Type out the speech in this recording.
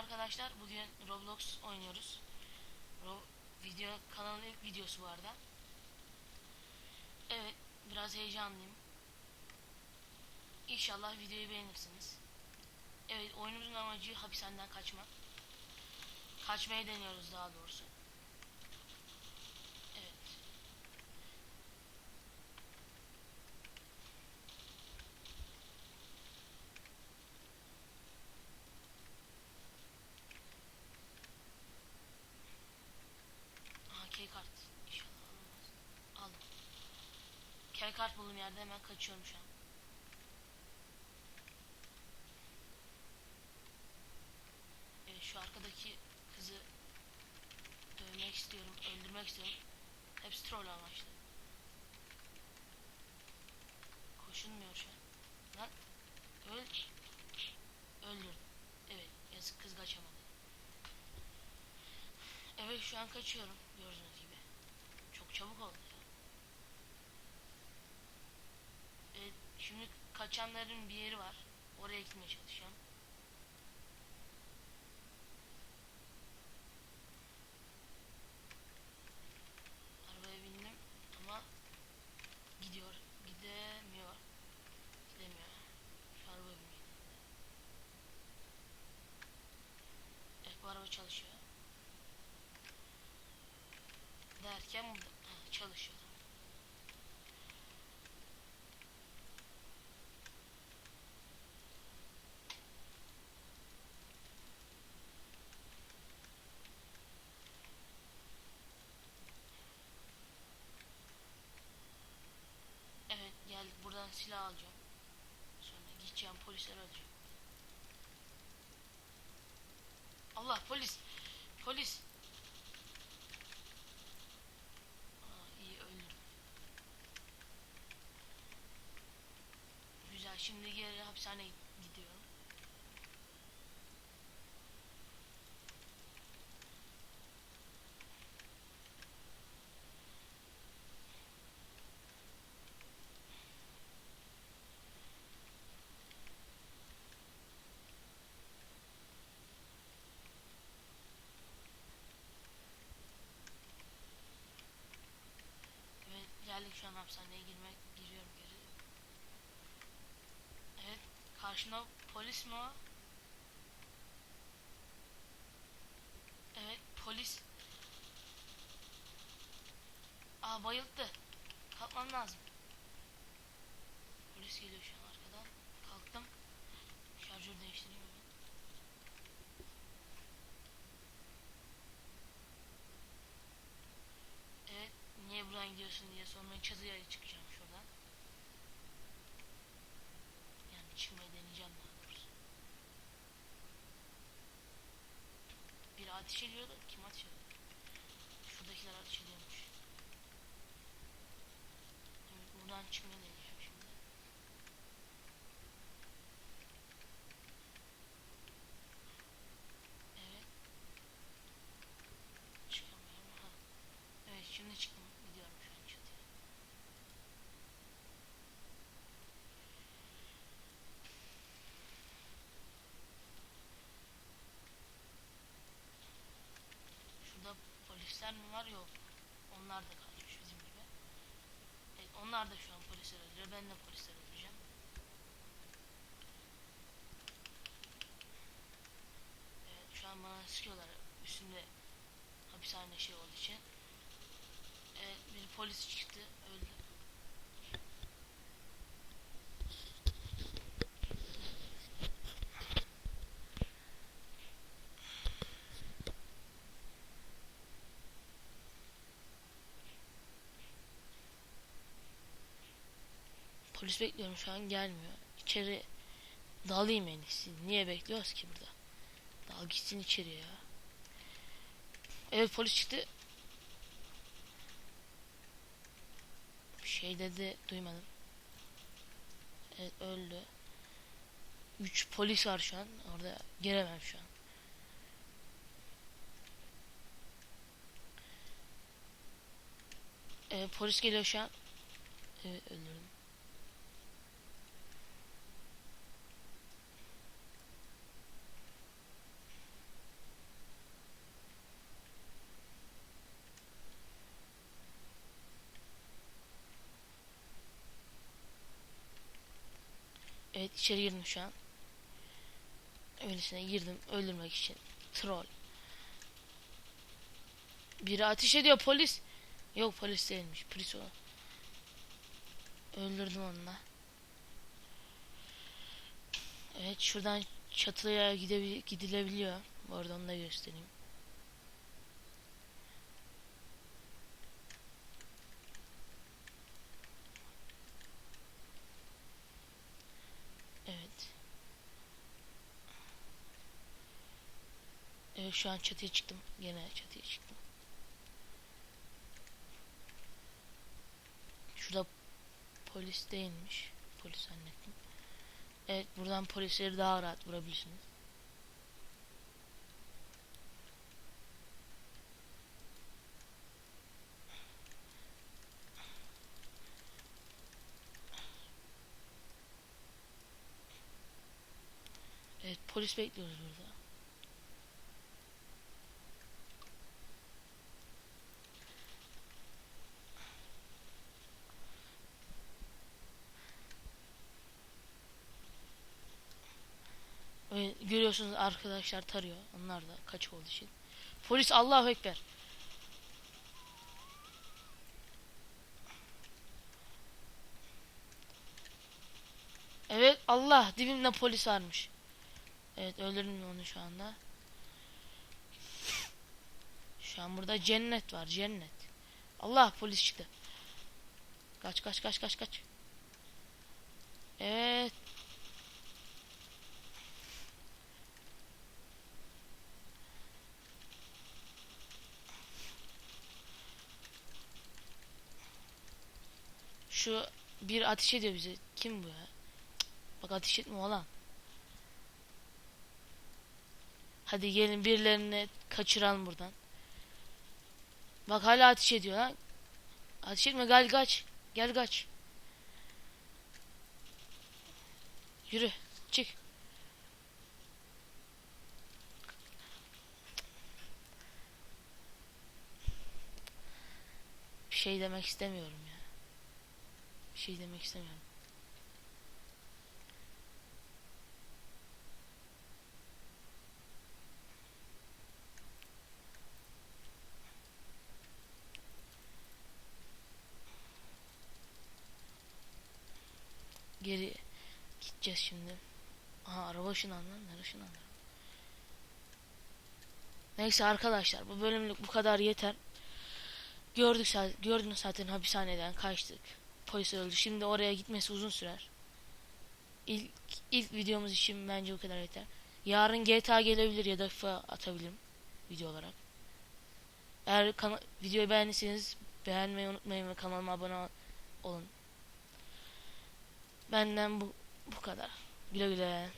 arkadaşlar. Bugün Roblox oynuyoruz. Ro video kanalın ilk videosu bu arada. Evet, biraz heyecanlıyım. İnşallah videoyu beğenirsiniz. Evet, oyunumuzun amacı hapishaneden kaçmak. Kaçmayı deniyoruz daha doğrusu. Evet. Aha key kart. İnşallah alınmaz. Aldım. Key kart bulduğum yerde hemen kaçıyorum şu an. Evet, şu arkadaki kızı dövmek istiyorum, öldürmek istiyorum. Hepsi troll amaçlı. Koşulmuyor şu an. Lan öl. Öldürdüm. Evet, yazık kız kaçamadı. Evet şu an kaçıyorum gördüğünüz gibi. Çok çabuk oldu ya. Evet şimdi kaçanların bir yeri var. Oraya gitmeye çalışacağım. Arabaya bindim ama gidiyor. Gidemiyor. Gidemiyor. Şu araba bineyim. Evet bu araba çalışıyor. Derken çalışıyor. Evet geldik buradan silah alacağım. Sonra gideceğim polisleri alacağım. Allah polis. Polis. Aa, iyi öldüm. Güzel şimdi geri hapishaneye gidiyorum. Evet geldik şu an hapishaneye girmek giriyorum geri. Evet karşımda polis mi o? Evet polis. Aa bayıldı. Kalkmam lazım. Polis geliyor şu an arkadan. Kalktım. Şarjör değiştireyim hemen. Evet niye buradan gidiyorsun diye sonra çatıya çıkacağım şuradan. Yani çıkmayı deneyeceğim daha doğrusu. Biri ateş ediyordu. Kim ateş ediyordu? Şuradakiler ateş ediyormuş. Evet buradan çıkmayı deneyeceğim şimdi. Evet. Çıkamıyorum. Ha. Evet şimdi çıktım. Gidiyorum şu an çatıya. Şurada var yok. Onlar da kaçmış bizim gibi. Evet, onlar da şu an polisler öldürüyor. Ben de polisler öldüreceğim. Evet şu an bana sıkıyorlar üstümde hapishane şey olduğu için. Evet bir polis çıktı öldü. Polis bekliyorum şu an gelmiyor. İçeri dalayım en iyisi. Niye bekliyoruz ki burada? Dal gitsin içeriye ya. Evet polis çıktı. Bir şey dedi duymadım. Evet öldü. 3 polis var şu an. Orada giremem şu an. Evet polis geliyor şu an. Evet öldürdüm. Evet içeri girdim şu an. Öylesine girdim öldürmek için. Troll. Biri ateş ediyor polis. Yok polis değilmiş. Polis o. Öldürdüm onunla. Evet şuradan çatıya gidebil gidilebiliyor. Bu arada onu da göstereyim. Evet. Evet şu an çatıya çıktım. Gene çatıya çıktım. Şurada polis değilmiş. Polis zannettim. Evet buradan polisleri daha rahat vurabilirsiniz. Evet polis bekliyoruz burada. Ve görüyorsunuz arkadaşlar tarıyor. Onlar da kaç olduğu için. Polis Allahu Ekber. Evet Allah dibimde polis varmış. Evet öldürdüm onu şu anda. Şu an burada cennet var cennet. Allah polis çıktı. Kaç kaç kaç kaç kaç. Evet. Şu bir ateş ediyor bize. Kim bu ya? Bak ateş etme oğlan. Hadi gelin birilerini kaçıralım buradan. Bak hala ateş ediyor lan. Ateş etme gel kaç. Gel kaç. Yürü çık. Bir şey demek istemiyorum ya. Şey demek istemiyorum. Geri gideceğiz şimdi. Aha araba ışınlandı lan. Nerede ışınlandı? Neyse arkadaşlar bu bölümlük bu kadar yeter. Gördük gördünüz zaten hapishaneden kaçtık. Polis öldü. Şimdi oraya gitmesi uzun sürer. İlk, ilk videomuz için bence bu kadar yeter. Yarın GTA gelebilir ya da FIFA atabilirim video olarak. Eğer videoyu beğendiyseniz beğenmeyi unutmayın ve kanalıma abone olun. Benden bu bu kadar. Güle güle.